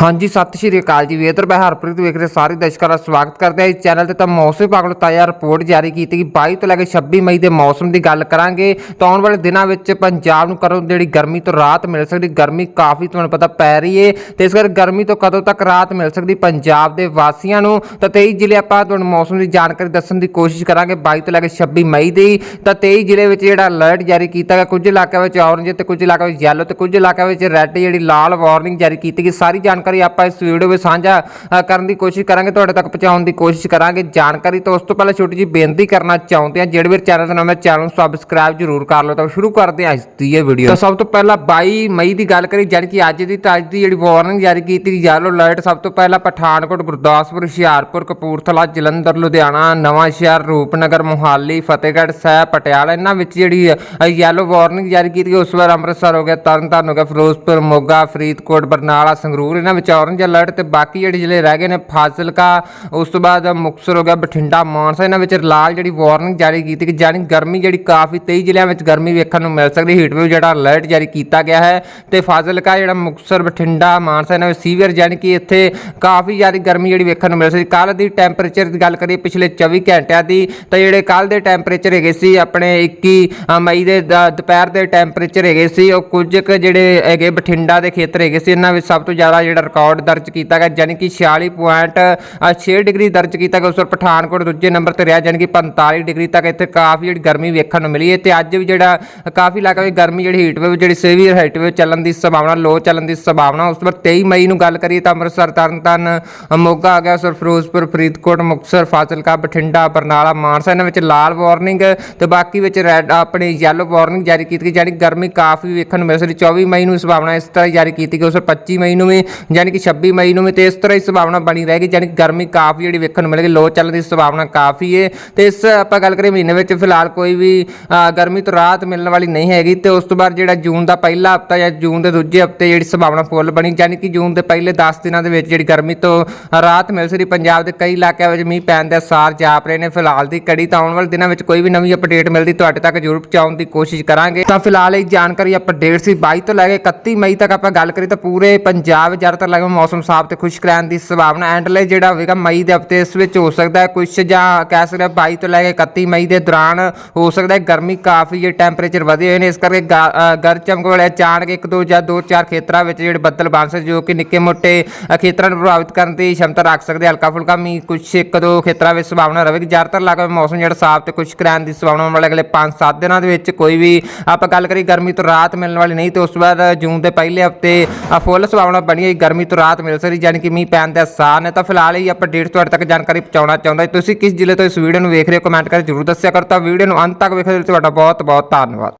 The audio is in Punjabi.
ਹਾਂਜੀ, ਸਤਿ ਸ਼੍ਰੀ ਅਕਾਲ ਜੀ। ਵੇਦਰ ਮੈਂ ਹਰਪ੍ਰੀਤ ਵੇਖ ਰਹੇ ਸਾਰੇ ਦਰਸ਼ਕਾਂ ਦਾ ਸਵਾਗਤ ਕਰਦਾ ਹਾਂ। ਇਸ ਚੈਨਲ ਤੇ ਤਾਂ ਮੌਸਮ ਵਿਭਾਗ ਵੱਲੋਂ ਤਾਜ਼ਾ ਰਿਪੋਰਟ ਜਾਰੀ ਕੀਤੀ ਗਈ। 22 ਤੋਂ ਲੈ ਕੇ 26 ਮਈ ਦੇ ਮੌਸਮ ਦੀ ਗੱਲ ਕਰਾਂਗੇ ਤਾਂ ਆਉਣ ਵਾਲੇ ਦਿਨਾਂ ਵਿੱਚ ਪੰਜਾਬ ਨੂੰ ਕਰੋ ਜਿਹੜੀ ਗਰਮੀ ਤੋਂ ਰਾਹਤ ਮਿਲ ਸਕਦੀ, ਗਰਮੀ ਕਾਫੀ ਤੁਹਾਨੂੰ ਪਤਾ ਪੈ ਰਹੀ ਏ ਤੇ ਇਸ ਕਰਕੇ ਗਰਮੀ ਤੋਂ ਕਦੋਂ ਤੱਕ ਰਾਹਤ ਮਿਲ ਸਕਦੀ ਪੰਜਾਬ ਦੇ ਵਾਸੀਆਂ ਨੂੰ? ਤਾਂ 23 ਜ਼ਿਲ੍ਹੇ ਆਪਾਂ ਤੁਹਾਨੂੰ ਮੌਸਮ ਦੀ ਜਾਣਕਾਰੀ ਦੱਸਣ ਦੀ ਕੋਸ਼ਿਸ਼ ਕਰਾਂਗੇ। 22 ਤੋਂ ਲੈ ਕੇ 26 ਮਈ ਦੀ। ਤਾਂ 23 ਜ਼ਿਲ੍ਹੇ ਵਿੱਚ ਜਿਹੜਾ ਅਲਰਟ ਜਾਰੀ ਕੀਤਾ ਗਿਆ, ਕੁਝ ਇਲਾਕਿਆਂ ਵਿੱਚ ਔਰੰਜ ਤੇ ਕੁਝ ਇਲਾਕਿਆਂ ਵਿੱਚ ਯੈਲੋ ਤੇ ਕੁਝ ਇਲਾਕਿਆਂ ਵਿੱਚ ਰੈੱਡ ਜਿਹੜੀ ਲਾਲ ਵਾਰਨਿੰਗ ਜਾਰੀ ਕੀਤੀ ਗਈ। ਸਾਰੀ ਜਾਣਕਾਰੀ ਆਪਾਂ ਇਸ ਵੀਡੀਓ ਵਿੱਚ ਸਾਂਝਾ ਕਰਨ ਦੀ ਕੋਸ਼ਿਸ਼ ਕਰਾਂਗੇ, ਤੁਹਾਡੇ ਤੱਕ ਪਹੁੰਚਾਉਣ ਦੀ ਕੋਸ਼ਿਸ਼ ਕਰਾਂਗੇ। ਜਾਣਕਾਰੀ ਤੋਂ ਉਸ ਤੋਂ ਪਹਿਲਾਂ ਛੋਟੀ ਜਿਹੀ ਬੇਨਤੀ ਕਰਨਾ ਚਾਹੁੰਦੇ ਹਾਂ, ਜਿਹੜੇ ਵੀ ਚੈਨਲ ਤੇ ਨਵੇਂ ਚੈਨਲ ਨੂੰ ਸਬਸਕ੍ਰਾਈਬ ਜ਼ਰੂਰ ਕਰ ਲਓ। ਤਾਂ ਸ਼ੁਰੂ ਕਰਦੇ ਹਾਂ ਅੱਜ ਦੀ ਇਹ ਵੀਡੀਓ ਤਾਂ ਸਭ ਤੋਂ ਪਹਿਲਾਂ 22 ਮਈ ਦੀ ਗੱਲ ਕਰੀ ਜਾਣੀ ਕਿ ਅੱਜ ਦੀ ਤਾਂ ਦੀ ਜਿਹੜੀ ਵਾਰਨਿੰਗ ਜਾਰੀ ਕੀਤੀ ਯੈਲੋ ਅਲਰਟ ਸਭ ਤੋਂ ਪਹਿਲਾਂ ਪਠਾਨਕੋਟ, ਗੁਰਦਾਸਪੁਰ, ਹੁਸ਼ਿਆਰਪੁਰ, ਕਪੂਰਥਲਾ, ਜਲੰਧਰ, ਲੁਧਿਆਣਾ, ਨਵਾਂ ਸ਼ਹਿਰ, ਰੂਪਨਗਰ, ਮੋਹਾਲੀ, ਫਤਿਹਗੜ੍ਹ ਸਾਹਿਬ, ਪਟਿਆਲਾ, ਇਹਨਾਂ ਵਿੱਚ ਜਿਹੜੀ ਯੈਲੋ ਵਾਰਨਿੰਗ ਜਾਰੀ ਕੀਤੀ ਗਈ। ਉਸ ਵਾਰ ਅੰਮ੍ਰਿਤਸਰ ਹੋ ਗਿਆ ਤਰਨਤਾਰਨ ਹੋ ਗਿਆ, ਫਿਰੋਜ਼ਪੁਰ, ਮੋਗਾ, ਫਰੀਦਕੋਟ, ਬਰਨਾਲਾ, ਸੰਗਰੂਰ, ਇਹਨਾਂ ਵਿੱਚ ਔਰੰਜ ਅਲਰਟ ਤੇ ਬਾਕੀ ਜਿਹੜੇ ਜ਼ਿਲ੍ਹੇ ਰਹਿ ਗਏ ਨੇ ਫਾਜ਼ਿਲਕਾ, ਉਸ ਤੋਂ ਬਾਅਦ ਮੁਕਤਸਰ ਹੋ ਗਿਆ, ਬਠਿੰਡਾ, ਮਾਨਸਾ, ਇਹਨਾਂ ਵਿੱਚ ਲਾਲ ਜਿਹੜੀ ਵਾਰਨਿੰਗ ਜਾਰੀ ਕੀਤੀ ਕਿ ਜਾਨੀ ਗਰਮੀ ਜਿਹੜੀ ਕਾਫੀ 23 ਜ਼ਿਲ੍ਹਿਆਂ ਵਿੱਚ ਗਰਮੀ ਵੇਖਣ ਨੂੰ ਮਿਲ ਸਕਦੀ ਹੀਟ ਵੇਵ ਜਿਹੜਾ ਅਲਰਟ ਜਾਰੀ ਕੀਤਾ ਗਿਆ ਹੈ ਤੇ ਫਾਜ਼ਿਲਕਾ, ਜਿਹੜਾ ਮੁਕਤਸਰ, ਬਠਿੰਡਾ, ਮਾਨਸਾ, ਇਹਨਾਂ ਵਿੱਚ ਸੀਵੀਅਰ ਜਾਨੀ ਕਿ ਇੱਥੇ ਕਾਫੀ ਜ਼ਿਆਦਾ ਗਰਮੀ ਜਿਹੜੀ ਵੇਖਣ ਨੂੰ ਮਿਲ ਸਕਦੀ। ਕੱਲ ਦੀ ਟੈਂਪਰੇਚਰ ਦੀ ਗੱਲ ਕਰੀਏ, ਪਿਛਲੇ 24 ਘੰਟਿਆਂ ਦੀ, ਤਾਂ ਜਿਹੜੇ ਕੱਲ ਦੇ ਟੈਂਪਰੇਚਰ ਹੈਗੇ ਸੀ, ਆਪਣੇ 21 ਮਈ ਦੇ ਦੁਪਹਿਰ ਦੇ ਟੈਂਪਰੇਚਰ ਹੈਗੇ ਸੀ, ਉਹ ਕੁਝ ਕੁ ਜਿਹੜੇ ਹੈਗੇ ਬਠਿੰਡਾ ਦੇ ਖੇਤਰ ਹੈਗੇ ਸੀ, ਇਹਨਾਂ ਵਿੱਚ ਸਭ ਤੋਂ ਜ਼ਿਆਦਾ ਜਿਹੜਾ ਰਿਕਾਰਡ ਦਰਜ ਕੀਤਾ ਗਿਆ ਯਾਨੀ ਕਿ 46.6 ਡਿਗਰੀ ਦਰਜ ਕੀਤਾ ਗਿਆ। ਉਸ ਵਾਰ ਪਠਾਨਕੋਟ ਦੂਜੇ ਨੰਬਰ ਤੇ ਰਿਹਾ ਯਾਨੀ ਕਿ 45 ਡਿਗਰੀ ਤੱਕ ਇੱਥੇ ਕਾਫੀ ਜਿਹੜੀ ਗਰਮੀ ਵੇਖਣ ਨੂੰ ਮਿਲੀ ਹੈ। ਤੇ ਅੱਜ ਵੀ ਜਿਹੜਾ ਕਾਫੀ ਇਲਾਕਾ ਵਿੱਚ ਗਰਮੀ ਜਿਹੜੀ ਹੀਟ ਵੇਵ ਜਿਹੜੀ ਸੀਵੀਅਰ ਹੀਟ ਵੇਵ ਚੱਲਣ ਦੀ ਸੰਭਾਵਨਾ ਲੋ ਚੱਲਣ ਦੀ ਸੰਭਾਵਨਾ। ਉਸ ਤੋਂ ਬਾਅਦ 23 ਮਈ ਨੂੰ ਗੱਲ ਕਰੀਏ ਤਾਂ ਅੰਮ੍ਰਿਤਸਰ ਤਰਨਤਾਰਨ ਮੋਗਾ ਆ ਗਿਆ। ਸਰ ਫਿਰੋਜ਼ਪੁਰ, ਫਰੀਦਕੋਟ, ਮੁਕਤਸਰ, ਫਾਜ਼ਿਲਕਾ, ਬਠਿੰਡਾ, ਬਰਨਾਲਾ, ਮਾਨਸਾ, ਇਹਨਾਂ ਵਿੱਚ ਲਾਲ ਵਾਰਨਿੰਗ ਤੇ ਬਾਕੀ ਵਿੱਚ ਰੈੱਡ ਆਪਣੀ ਯੈਲੋ ਵਾਰਨਿੰਗ ਜਾਰੀ ਕੀਤੀ ਗਈ। ਯਾਨੀ ਗਰਮੀ ਕਾਫੀ ਵੇਖਣ ਨੂੰ ਮਿਲ ਸਕਦੀ। 24 ਮਈ ਨੂੰ ਸੰਭਾਵਨਾ ਇਸ ਤਰ੍ਹਾਂ ਹੀ ਜਾਰੀ ਕੀਤੀ ਗਈ। ਉਸ ਤੋਂ 25 ਮਈ ਨੂੰ ਵੀ ਯਾਨੀ ਕਿ 26 ਮਈ ਨੂੰ ਵੀ ਤੇ ਇਸ ਤਰ੍ਹਾਂ ਹੀ ਸੰਭਾਵਨਾ ਬਣੀ ਰਹੇਗੀ ਯਾਨੀ ਕਿ ਗਰਮੀ ਕਾਫੀ ਜਿਹੜੀ ਵੇਖਣ ਨੂੰ ਮਿਲੇਗੀ ਲੋ ਚੱਲਣ ਦੀ ਸੰਭਾਵਨਾ ਕਾਫੀ ਹੈ ਤੇ ਇਸ ਆਪਾਂ ਗੱਲ ਕਰੀਏ ਮਹੀਨੇ ਵਿੱਚ ਫਿਲਹਾਲ ਕੋਈ ਵੀ ਗਰਮੀ ਤੋਂ ਰਾਹਤ ਮਿਲਣ ਵਾਲੀ ਨਹੀਂ ਹੈਗੀ ਤੇ ਉਸ ਤੋਂ ਬਾਅਦ ਜਿਹੜਾ ਜੂਨ ਦਾ ਪਹਿਲਾ ਹਫਤਾ ਜਾਂ ਜੂਨ ਦੇ ਦੂਜੇ ਹਫ਼ਤੇ ਜਿਹੜੀ ਸੰਭਾਵਨਾ ਫੁੱਲ ਬਣੀ, ਯਾਨੀ ਕਿ ਜੂਨ ਦੇ ਪਹਿਲੇ 10 ਦਿਨਾਂ ਦੇ ਵਿੱਚ ਜਿਹੜੀ ਗਰਮੀ ਤੋਂ ਰਾਹਤ ਮਿਲ ਸਕਦੀ, ਪੰਜਾਬ ਦੇ ਕਈ ਇਲਾਕਿਆਂ ਵਿੱਚ ਮੀਂਹ ਪੈਣ ਦੇ ਸਾਰ ਜਾਪ ਰਹੇ ਨੇ ਫਿਲਹਾਲ ਦੀ ਕੜੀ ਤਾਂ ਆਉਣ ਵਾਲੇ ਦਿਨਾਂ ਵਿੱਚ ਕੋਈ ਵੀ ਨਵੀਂ ਅਪਡੇਟ ਮਿਲਦੀ, ਤੁਹਾਡੇ ਤੱਕ ਜ਼ਰੂਰ ਪਹੁੰਚਾਉਣ ਦੀ ਕੋਸ਼ਿਸ਼ ਕਰਾਂਗੇ। ਤਾਂ ਫਿਲਹਾਲ ਇਹ ਜਾਣਕਾਰੀ ਅਪਡੇਟ ਸੀ 22 ਤੋਂ ਲੈ ਕੇ 31 ਮਈ ਤੱਕ ਆਪਾਂ ਗੱਲ ਕਰੀ, ਤਾਂ ਪੂਰੇ ਪੰਜਾਬ ਵਿੱਚ ਜ਼ਿਆਦਾਤਰ ਲੱਗੇ ਮੌਸਮ ਸਾਫ਼ ਤੇ ਖੁਸ਼ਕ ਰਹਿਣ ਦੀ ਸੰਭਾਵਨਾ ਐਂਡਲੇ ਜਿਹੜਾ ਹੋਵੇਗਾ ਮਈ ਦੇ ਹਫ਼ਤੇ ਇਸ ਵਿੱਚ ਹੋ ਸਕਦਾ ਹੈ। ਕੁਝ ਜਾਂ ਕਹਿ ਸਕਦੇ ਹਾਂ 22 ਤੋਂ ਲੈ ਕੇ 31 ਮਈ ਦੇ ਦੌਰਾਨ ਹੋ ਸਕਦਾ ਹੈ। ਗਰਮੀ ਕਾਫੀ ਜੇ ਟੈਂਪਰੇਚਰ ਵਧੇ ਹੋਏ ਨੇ। ਇਸ ਕਰਕੇ ਗਾ- ਗਰ ਚਮਕ ਵਾਲੇ ਅਚਾਨਕ ਇੱਕ, ਦੋ ਜਾਂ ਦੋ, ਚਾਰ ਖੇਤਰਾਂ ਵਿੱਚ ਜਿਹੜੇ ਬੱਦਲ ਬਣ ਸਕਦੇ ਜੋ ਕਿ ਨਿੱਕੇ ਮੋਟੇ ਖੇਤਰਾਂ ਨੂੰ ਪ੍ਰਭਾਵਿਤ ਕਰਨ ਦੀ ਸ਼ਮਤਾ ਰੱਖ ਸਕਦੇ ਹਲਕਾ ਫੁਲਕਾ ਮੀਂਹ ਕੁਝ ਇੱਕ, ਦੋ ਖੇਤਰਾਂ ਵਿੱਚ ਸੰਭਾਵਨਾ ਰਹੇਗੀ ਜ਼ਿਆਦਾਤਰ ਇਲਾਕੇ ਮੌਸਮ ਜਿਹੜਾ ਸਾਫ਼ ਤੇ ਖੁਸ਼ਕ ਰਹਿਣ ਦੀ ਸੰਭਾਵਨਾ ਵਾਲੇ ਅਗਲੇ 5-7 ਦਿਨਾਂ ਦੇ ਵਿੱਚ ਕੋਈ ਵੀ ਆਪਾਂ ਗੱਲ ਕਰੀ ਗਰਮੀ ਤੋਂ ਰਾਹਤ ਮਿਲਣ ਵਾਲੀ ਨਹੀਂ ਤੇ ਉਸ ਤੋਂ ਬਾਅਦ ਜੂਨ ਦੇ ਪਹਿਲੇ ਹਫ਼ਤੇ ਫੁੱਲ ਸੰਭਾਵਨਾ ਬਣੀ ਹੋਈ। ਗਰਮੀ ਤੋਂ ਰਾਹਤ ਮਿਲ ਸਕਦੀ ਯਾਨੀ ਕਿ ਮੀਂਹ ਪੈਣ ਦੇ ਆਸਾਰ ਨੇ। ਤਾਂ ਫਿਲਹਾਲ ਇਹ ਅਪਡੇਟ ਤੁਹਾਡੇ ਤੱਕ ਜਾਣਕਾਰੀ ਪਹੁੰਚਾਉਣਾ ਚਾਹੁੰਦਾ ਤੁਸੀਂ ਕਿਸ ਜ਼ਿਲ੍ਹੇ ਤੋਂ ਇਸ ਵੀਡੀਓ ਨੂੰ ਵੇਖ ਰਹੇ ਹੋ, ਕਮੈਂਟ ਕਰਕੇ ਜਰੂਰ ਦੱਸਿਆ ਕਰੋ। ਤਾਂ ਵੀਡੀਓ ਨੂੰ ਅੰਤ ਤੱਕ ਵੇਖਣ ਲਈ ਤੁਹਾਡਾ ਬਹੁਤ ਬਹੁਤ ਧੰਨਵਾਦ।